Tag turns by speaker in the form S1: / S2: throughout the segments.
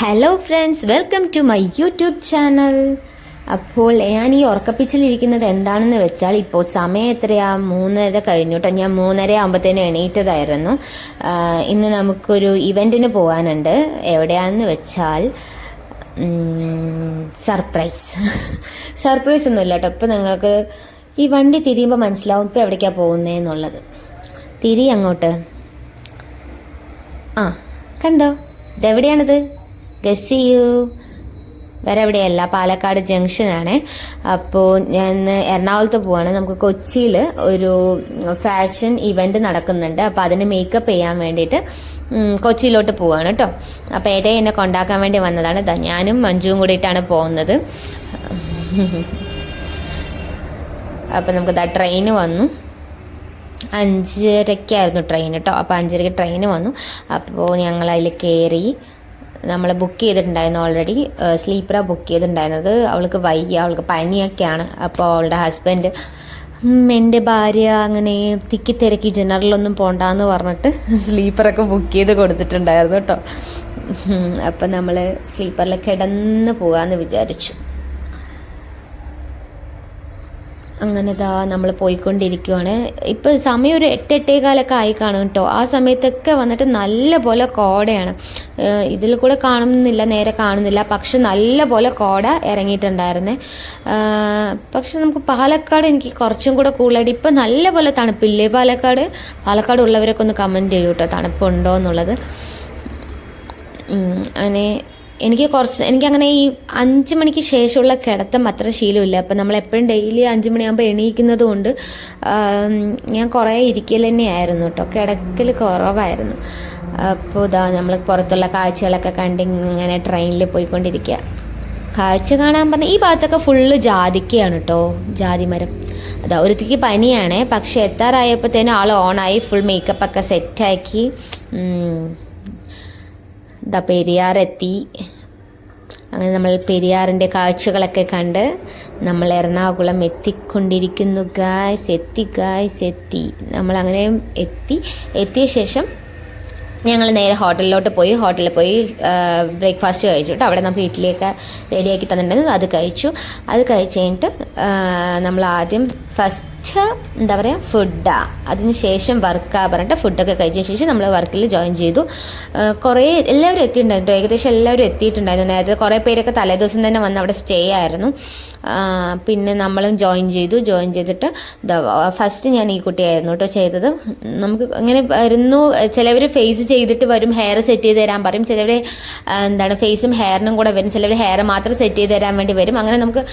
S1: Hello friends welcome to my YouTube channel അപ്പോൾ ഞാൻ ഈ ഉറക്കപ്പിച്ചിലിരിക്കുന്നത് എന്താണെന്ന് വെച്ചാൽ ഇപ്പോൾ സമയം എത്രയാ? മൂന്നര കഴിഞ്ഞു കേട്ടോ. ഞാൻ മൂന്നര ആകുമ്പോഴത്തേനും എണീറ്റതായിരുന്നു. ഇന്ന് നമുക്കൊരു ഇവന്റിന് പോകാനുണ്ട് എവിടെയാണെന്ന് വെച്ചാൽ സർപ്രൈസ്. സർപ്രൈസ് ഒന്നുമില്ല കേട്ടോ. ഇപ്പം നിങ്ങൾക്ക് ഈ വണ്ടി തിരിയുമ്പോൾ മനസ്സിലാവും ഇപ്പോൾ എവിടേക്കാണ് പോകുന്നതെന്നുള്ളത് തിരി അങ്ങോട്ട്. ആ കണ്ടോ? ഇതെവിടെയാണിത്? ഗസ് ചെയ്യൂ വേറെ എവിടെയല്ല പാലക്കാട് ജംഗ്ഷനാണ് അപ്പോൾ ഞാൻ എറണാകുളത്ത് പോവാണ്. നമുക്ക് കൊച്ചിയിൽ ഒരു ഫാഷൻ ഇവന്റ് നടക്കുന്നുണ്ട്. അപ്പോൾ അതിന് മേക്കപ്പ് ചെയ്യാൻ വേണ്ടിയിട്ട് കൊച്ചിയിലോട്ട് പോവാണ് കേട്ടോ അപ്പോൾ ഏട്ടയെ എന്നെ കൊണ്ടാക്കാൻ വേണ്ടി വന്നതാണ് ഞാനും മഞ്ജുവും കൂടിയിട്ടാണ് പോകുന്നത്. അപ്പോൾ നമുക്ക് ദാ ട്രെയിന് വന്നു. അഞ്ചരയ്ക്കായിരുന്നു ട്രെയിൻ കേട്ടോ അപ്പോൾ അഞ്ചരയ്ക്ക് ട്രെയിൻ വന്നു. അപ്പോൾ ഞങ്ങൾ അതിൽ കയറി നമ്മൾ ബുക്ക് ചെയ്തിട്ടുണ്ടായിരുന്നു ഓൾറെഡി സ്ലീപ്പറാണ് ബുക്ക് ചെയ്തിട്ടുണ്ടായിരുന്നത്. അവൾക്ക് വയ്യ അവൾക്ക് പനിയൊക്കെയാണ്. അപ്പോൾ അവളുടെ ഹസ്ബൻഡ് എന്റെ ഭാര്യ അങ്ങനെ തിക്കി തിരക്കി ജനറലൊന്നും പോണ്ടെന്ന് പറഞ്ഞിട്ട് സ്ലീപ്പറൊക്കെ ബുക്ക് ചെയ്ത് കൊടുത്തിട്ടുണ്ടായിരുന്നു കേട്ടോ അപ്പം നമ്മൾ സ്ലീപ്പറിൽ കിടന്ന് പോകാമെന്ന് വിചാരിച്ചു. അങ്ങനെ ദാ നമ്മൾ പോയിക്കൊണ്ടിരിക്കുവാണ്. ഇപ്പോൾ സമയം ഒരു എട്ട് എട്ടേകാലൊക്കെ ആയി കാണും കേട്ടോ ആ സമയത്തൊക്കെ വന്നിട്ട് നല്ല പോലെ കോടയാണ്. ഇതിൽ കൂടെ കാണുന്നില്ല നേരെ കാണുന്നില്ല. പക്ഷെ നല്ല പോലെ കോട ഇറങ്ങിയിട്ടുണ്ടായിരുന്നേ. പക്ഷെ നമുക്ക് പാലക്കാട് എനിക്ക് കുറച്ചും കൂടെ കൂടുതലായിട്ട് ഇപ്പം നല്ല പോലെ തണുപ്പില്ലേ പാലക്കാട്? പാലക്കാട് ഉള്ളവരൊക്കെ ഒന്ന് കമന്റ് ചെയ്യൂ കേട്ടോ തണുപ്പുണ്ടോ എന്നുള്ളത്. അങ്ങനെ എനിക്ക് കുറച്ച് എനിക്കങ്ങനെ ഈ അഞ്ച് മണിക്ക് ശേഷമുള്ള കിടത്തം അത്ര ശീലമില്ല. അപ്പം നമ്മൾ എപ്പോഴും ഡെയിലി അഞ്ച് മണിയാകുമ്പോൾ എണീക്കുന്നത് കൊണ്ട് ഞാൻ കുറേ ഇരിക്കൽ തന്നെയായിരുന്നു കേട്ടോ കിടക്കൽ കുറവായിരുന്നു. അപ്പോൾ ഇതാ നമ്മൾ പുറത്തുള്ള കാഴ്ചകളൊക്കെ കണ്ട് ഇങ്ങനെ ട്രെയിനിൽ പോയിക്കൊണ്ടിരിക്കുക കാഴ്ച കാണാൻ പറഞ്ഞ ഈ ഭാഗത്തൊക്കെ ഫുള്ള് ജാതിക്കയാണ് കേട്ടോ ജാതിമരം. അതാ ഒരുത്തിക്ക് പനിയാണ്. പക്ഷെ എത്താറായപ്പോഴത്തേനും ആൾ ഓണായി ഫുൾ മേക്കപ്പൊക്കെ സെറ്റാക്കി ദാ പെരിയാർ എത്തി അങ്ങനെ നമ്മൾ പെരിയാറിന്റെ കാഴ്ചകളൊക്കെ കണ്ട് നമ്മൾ എറണാകുളം എത്തിക്കൊണ്ടിരിക്കുന്നു. ഗായ്സ് എത്തി ഗായ്സ് എത്തി. നമ്മൾ അങ്ങനെ എത്തി. എത്തിയ ശേഷം ഞങ്ങൾ നേരെ ഹോട്ടലിലോട്ട് പോയി. ഹോട്ടലിൽ പോയി ബ്രേക്ക്ഫാസ്റ്റ് കഴിച്ചു കേട്ടോ. അവിടെ നമുക്ക് ഇഡ്ഡലിയൊക്കെ റെഡിയാക്കി തന്നിട്ടുണ്ടായിരുന്നു. അത് കഴിച്ചു. അത് കഴിച്ച് കഴിഞ്ഞിട്ട് നമ്മൾ ആദ്യം ഫസ്റ്റ് എന്താ പറയുക ശേഷം വർക്കാ പറഞ്ഞിട്ട് ഫുഡൊക്കെ കഴിച്ചതിന് ശേഷം നമ്മൾ വർക്കിൽ ജോയിൻ ചെയ്തു. കുറേ എല്ലാവരും എത്തിയിട്ടുണ്ടായിരുന്നു. ഏകദേശം എല്ലാവരും എത്തിയിട്ടുണ്ടായിരുന്നു. നേരത്തെ കുറേ പേരൊക്കെ തലേദിവസം തന്നെ വന്ന് അവിടെ സ്റ്റേ ആയിരുന്നു. പിന്നെ നമ്മളും ജോയിൻ ചെയ്തു. ജോയിൻ ചെയ്തിട്ട് ഫസ്റ്റ് ഞാൻ ഈ കുട്ടിയായിരുന്നു കേട്ടോ ചെയ്തത്. നമുക്ക് അങ്ങനെ വരുന്നു. ചിലവർ ഫേസ് ചെയ്തിട്ട് വരും ഹെയർ സെറ്റ് ചെയ്ത് തരാൻ പറയും. ചിലവർ എന്താണ് ഫേസും ഹെയറിനും കൂടെ വരും. ചിലവർ ഹെയർ മാത്രം സെറ്റ് ചെയ്ത് തരാൻ വേണ്ടി വരും. അങ്ങനെ നമുക്ക്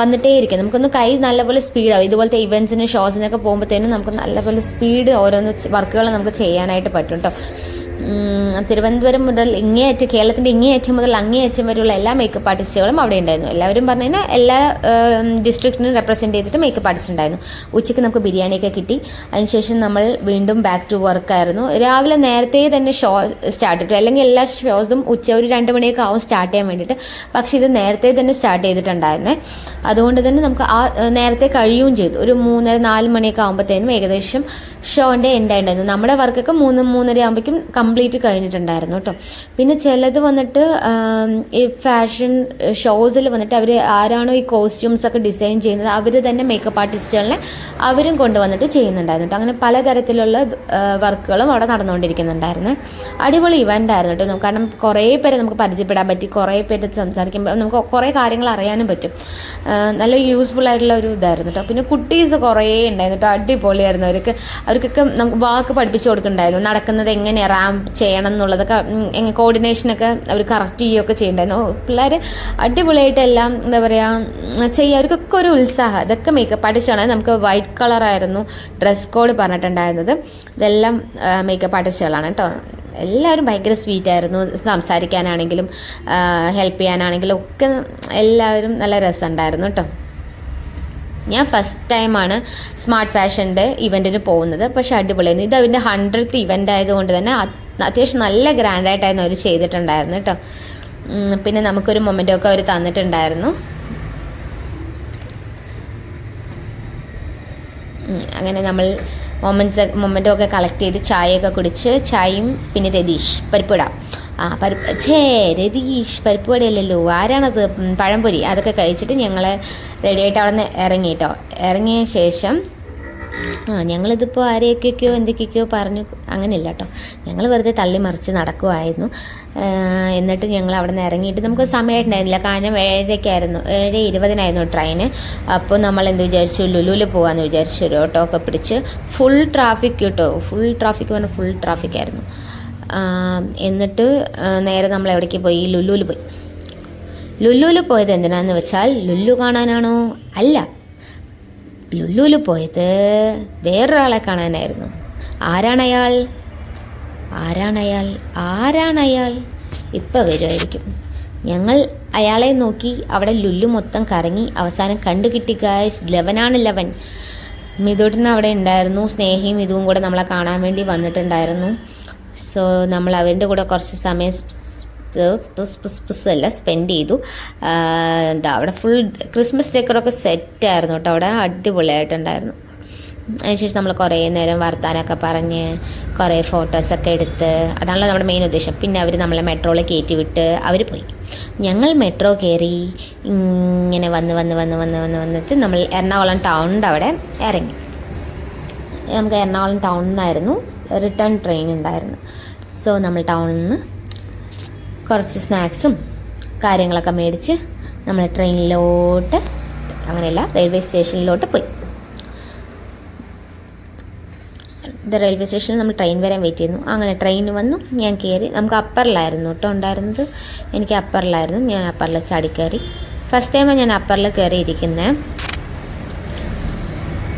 S1: വന്നിട്ടേ ഇരിക്കും നമുക്കൊന്ന് കൈ നല്ലപോലെ സ്പീഡാവും ഇതുപോലത്തെ ഇവന്റ്സിന് ഷോസിനൊക്കെ പോകുമ്പോഴത്തേനും നമുക്ക് നല്ലപോലെ സ്പീഡ് ഓരോന്ന് വർക്കുകൾ നമുക്ക് ചെയ്യാനായിട്ട് പറ്റും കേട്ടോ തിരുവനന്തപുരം മുതൽ ഇങ്ങേയറ്റം കേരളത്തിന്റെ ഇങ്ങേയറ്റം മുതൽ അങ്ങേയറ്റം വരെയുള്ള എല്ലാ മേക്കപ്പ് ആർട്ടിസ്റ്റുകളും അവിടെ ഉണ്ടായിരുന്നു. എല്ലാവരും പറഞ്ഞു കഴിഞ്ഞാൽ എല്ലാ ഡിസ്ട്രിക്റ്റിനും റെപ്രസെന്റ് ചെയ്തിട്ട് മേക്കപ്പ് ആർട്ടിസ്റ്റ് ഉണ്ടായിരുന്നു. ഉച്ചയ്ക്ക് നമുക്ക് ബിരിയാണിയൊക്കെ കിട്ടി. അതിനുശേഷം നമ്മൾ വീണ്ടും ബാക്ക് ടു വർക്കായിരുന്നു രാവിലെ നേരത്തെ തന്നെ ഷോ സ്റ്റാർട്ട് ചെയ്തു. അല്ലെങ്കിൽ എല്ലാ ഷോസും ഉച്ച ഒരു രണ്ട് മണിയൊക്കെ ആവും സ്റ്റാർട്ട് ചെയ്യാൻ വേണ്ടിയിട്ട്. പക്ഷേ ഇത് നേരത്തെ തന്നെ സ്റ്റാർട്ട് ചെയ്തിട്ടുണ്ടായിരുന്നേ. അതുകൊണ്ട് തന്നെ നമുക്ക് ആ നേരത്തെ കഴിയുകയും ചെയ്തു. ഒരു മൂന്നര നാല് മണിയൊക്കെ ആകുമ്പോഴത്തേനും ഏകദേശം ഷോന്റെ എൻഡ് ആയിട്ടുണ്ടായിരുന്നു നമ്മുടെ വർക്കൊക്കെ മൂന്ന് മൂന്നര ആകുമ്പോഴേക്കും കംപ്ലീറ്റ് കഴിഞ്ഞിട്ടുണ്ടായിരുന്നു കേട്ടോ. പിന്നെ ചിലത് വന്നിട്ട് ഈ ഫാഷൻ ഷോസിൽ വന്നിട്ട് അവർ ആരാണോ ഈ കോസ്റ്റ്യൂംസ് ഒക്കെ ഡിസൈൻ ചെയ്യുന്നത് അവർ തന്നെ മേക്കപ്പ് ആർട്ടിസ്റ്റുകളെ അവരും കൊണ്ടുവന്നിട്ട് ചെയ്യുന്നുണ്ടായിരുന്നു അങ്ങനെ പലതരത്തിലുള്ള വർക്കുകളും അവിടെ നടന്നുകൊണ്ടിരിക്കുന്നുണ്ടായിരുന്നു. അടിപൊളി ഇവന്റ് ആയിരുന്നു കേട്ടോ. കാരണം കുറേ പേരെ നമുക്ക് പരിചയപ്പെടാൻ പറ്റി കുറേ പേര് സംസാരിക്കുമ്പോൾ നമുക്ക് കുറേ കാര്യങ്ങൾ അറിയാനും പറ്റും. നല്ല യൂസ്ഫുൾ ആയിട്ടുള്ള ഒരു ഇതായിരുന്നു കേട്ടോ. പിന്നെ കുട്ടീസ് കുറേ ഉണ്ടായിരുന്നു കേട്ടോ. അടിപൊളിയായിരുന്നു. അവർക്ക് അവർക്കൊക്കെ നമുക്ക് വാക്ക് പഠിപ്പിച്ചു കൊടുക്കുന്നുണ്ടായിരുന്നു. നടക്കുന്നത് എങ്ങനെയാണ് റാമ്പ് ചെയ്യണം എന്നുള്ളതൊക്കെ കോർഡിനേഷനൊക്കെ അവർ കറക്റ്റ് ചെയ്യുകയൊക്കെ ചെയ്യണ്ടായിരുന്നു. പിള്ളേർ അടിപൊളിയായിട്ട് എല്ലാം എന്താ പറയുക ചെയ്യുക അവർക്കൊക്കെ ഒരു ഉത്സാഹം. ഇതൊക്കെ മേക്കപ്പ് ആർട്ടിസ്റ്റാണ് നമുക്ക് വൈറ്റ് കളറായിരുന്നു ഡ്രസ് കോഡ് പറഞ്ഞിട്ടുണ്ടായിരുന്നത്. ഇതെല്ലാം മേക്കപ്പ് ആർട്ടിസ്റ്റുകളാണ് കേട്ടോ എല്ലാവരും ഭയങ്കര സ്വീറ്റ് ആയിരുന്നു. സംസാരിക്കാനാണെങ്കിലും ഹെൽപ്പ് ചെയ്യാനാണെങ്കിലും ഒക്കെ എല്ലാവരും നല്ല രസമുണ്ടായിരുന്നു കേട്ടോ ഞാൻ ഫസ്റ്റ് ടൈമാണ് സ്മാർട്ട് ഫാഷന്റെ ഇവന്റിന് പോകുന്നത്. പക്ഷെ അടിപൊളിയായിരുന്നു. ഇത് അവന്റെ ഹൺഡ്രഡ് ഇവന്റ് ആയതുകൊണ്ട് തന്നെ അത്യാവശ്യം നല്ല ഗ്രാൻഡായിട്ടായിരുന്നു അവർ ചെയ്തിട്ടുണ്ടായിരുന്നു കേട്ടോ. പിന്നെ നമുക്കൊരു മൊമെന്റ് ഒക്കെ അവർ തന്നിട്ടുണ്ടായിരുന്നു. അങ്ങനെ നമ്മൾ മൊമെന്റ്സ് മൊമെന്റും ഒക്കെ കളക്ട് ചെയ്ത് ചായയൊക്കെ കുടിച്ച് ചായയും പിന്നെ രതീഷ് പരിപ്പുട ആ പരിപ്പ് ഛേ രതീഷ് പരിപ്പ് വടയല്ലല്ലോ ആരാണത്? പഴംപൊരി. അതൊക്കെ കഴിച്ചിട്ട് ഞങ്ങൾ റെഡിയായിട്ട് അവിടെ നിന്ന് ഇറങ്ങി കേട്ടോ. ഇറങ്ങിയ ശേഷം ആ ഞങ്ങളിതിപ്പോൾ ആരെയൊക്കെയൊക്കെയോ എന്തൊക്കെയൊക്കെയോ പറഞ്ഞു അങ്ങനെയല്ല കേട്ടോ ഞങ്ങൾ വെറുതെ തള്ളി മറിച്ച് നടക്കുമായിരുന്നു എന്നിട്ട് ഞങ്ങൾ അവിടെ നിന്ന് ഇറങ്ങിയിട്ട് നമുക്ക് സമയമായിട്ടുണ്ടായിരുന്നില്ല കാരണം ഏഴരയ്ക്കായിരുന്നു ഏഴ് ഇരുപതിനായിരുന്നു ട്രെയിന്. അപ്പോൾ നമ്മൾ എന്ത് വിചാരിച്ചു? ലുലുവിൽ പോകാമെന്ന് വിചാരിച്ചു. ഒരു ഓട്ടോ ഒക്കെ പിടിച്ച് ഫുൾ ട്രാഫിക് കേട്ടോ. ഫുൾ ട്രാഫിക് പറഞ്ഞാൽ ഫുൾ ട്രാഫിക് ആയിരുന്നു. എന്നിട്ട് നേരെ നമ്മൾ എവിടേക്ക് പോയി? ലുലുവിൽ പോയി. ലുലുവിൽ പോയത് എന്തിനാന്ന് വെച്ചാൽ ലുല്ലു കാണാനാണോ? അല്ല ലുലുവിൽ പോയത് വേറൊരാളെ കാണാനായിരുന്നു. ആരാണയാൾ? ആരാണയാൾ? ആരാണയാൾ? ഇപ്പം വരുമായിരിക്കും ഞങ്ങൾ അയാളെ നോക്കി അവിടെ ലുല്ലു മൊത്തം കറങ്ങി അവസാനം കണ്ടു കിട്ടി ഗായ്സ് ലെവനാണ് ലെവൻ. മിതുട്ടിന് അവിടെ ഉണ്ടായിരുന്നു. സ്നേഹിയും ഇതും കൂടെ നമ്മളെ കാണാൻ വേണ്ടി വന്നിട്ടുണ്ടായിരുന്നു. സോ നമ്മൾ അവരുടെ കൂടെ കുറച്ച് സമയം സ് സ് സ് എല്ലാം സ്പെൻഡ് ചെയ്തു. എന്താ അവിടെ ഫുൾ ക്രിസ്മസ് ഡെക്കറൊക്കെ സെറ്റായിരുന്നു കേട്ടോ അവിടെ അടിപൊളിയായിട്ടുണ്ടായിരുന്നു. അതിനുശേഷം നമ്മൾ കുറേ നേരം വർത്താനമൊക്കെ പറഞ്ഞ് കുറേ ഫോട്ടോസൊക്കെ എടുത്ത് അതാണല്ലോ നമ്മുടെ മെയിൻ ഉദ്ദേശം. പിന്നെ അവർ നമ്മളെ മെട്രോയിൽ കയറ്റി വിട്ട് അവർ പോയി. ഞങ്ങൾ മെട്രോ കയറി ഇങ്ങനെ വന്ന് വന്ന് വന്ന് വന്ന് വന്ന് വന്നിട്ട് നമ്മൾ എറണാകുളം ടൗണിന്റെ അവിടെ ഇറങ്ങി നമുക്ക് എറണാകുളം ടൗണിൽ നിന്നായിരുന്നു റിട്ടേൺ ട്രെയിൻ ഉണ്ടായിരുന്നു. സോ നമ്മൾ ടൗണിൽ നിന്ന് കുറച്ച് സ്നാക്സും കാര്യങ്ങളൊക്കെ മേടിച്ച് നമ്മൾ ട്രെയിനിലോട്ട് അങ്ങനെയല്ല റെയിൽവേ സ്റ്റേഷനിലോട്ട് പോയി. ഇത് റെയിൽവേ സ്റ്റേഷനിൽ നമ്മൾ ട്രെയിൻ വരാൻ വെയിറ്റ് ചെയ്യുന്നു. അങ്ങനെ ട്രെയിൻ വന്നു ഞാൻ കയറി നമുക്ക് അപ്പറിലായിരുന്നു കേട്ടോ ഉണ്ടായിരുന്നത്. എനിക്ക് അപ്പറിലായിരുന്നു ഞാൻ അപ്പറിൽ ചാടി കയറി ഫസ്റ്റ് ടൈമാണ് ഞാൻ അപ്പറിൽ കയറിയിരിക്കുന്നത്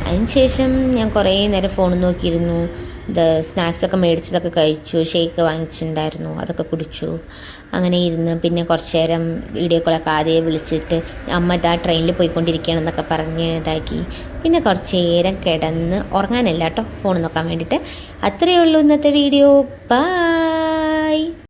S1: അതിനുശേഷം ഞാൻ കുറേ നേരം ഫോൺ നോക്കിയിരുന്നു. ഇത് സ്നാക്സൊക്കെ മേടിച്ചതൊക്കെ കഴിച്ചു ഷേക്ക് വാങ്ങിച്ചിട്ടുണ്ടായിരുന്നു അതൊക്കെ കുടിച്ചു. അങ്ങനെ ഇരുന്ന് പിന്നെ കുറച്ച് നേരം വീഡിയോ കോളൊക്കെ ആദ്യം വിളിച്ചിട്ട് അമ്മ ഇതാ ട്രെയിനിൽ പോയിക്കൊണ്ടിരിക്കുകയാണെന്നൊക്കെ പറഞ്ഞ് ഇതാക്കി. പിന്നെ കുറച്ച് നേരം കിടന്ന് ഉറങ്ങാനല്ല കേട്ടോ ഫോൺ നോക്കാൻ വേണ്ടിയിട്ട് അത്രയേ ഉള്ളൂ ഇന്നത്തെ വീഡിയോ ബൈ